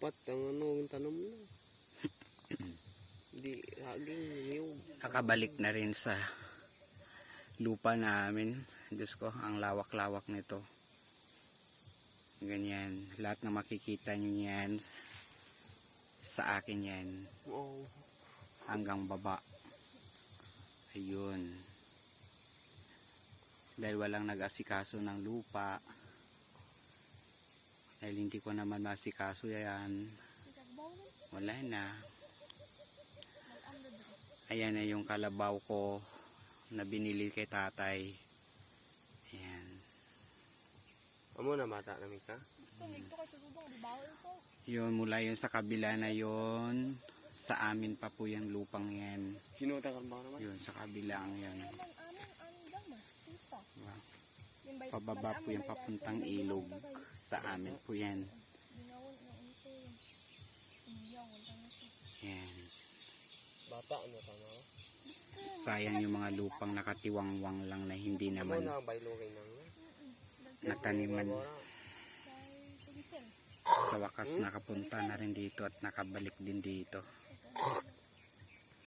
Apat ang ano, yung tanong na. Hindi, saging, niyog. Nakabalik na rin sa lupa namin. Diyos ko, ang lawak-lawak nito. Ganyan. Lahat na makikita nyo yan, sa akin yan. Oo. hanggang baba. Ayun. Dahil walang nag-asikaso ng lupa. Dahil hindi ko naman masikaso yan. Wala na. Ayan na yung kalabaw ko na binili kay tatay. Ayan. Amo na bata na ka? Yun, mula yun sa kabila na yun. Sa amin pa po yung lupang yan. Sinuta ka ba naman? Yun, sa kabilang yan. Diba? Pababa po yung papuntang ilog. Sa amin po yan. Yan. Bata ano ka no? Sayang yung mga lupang nakatiwangwang lang na hindi naman na nataniman. Sa wakas nakapunta na rin dito at nakabalik din dito.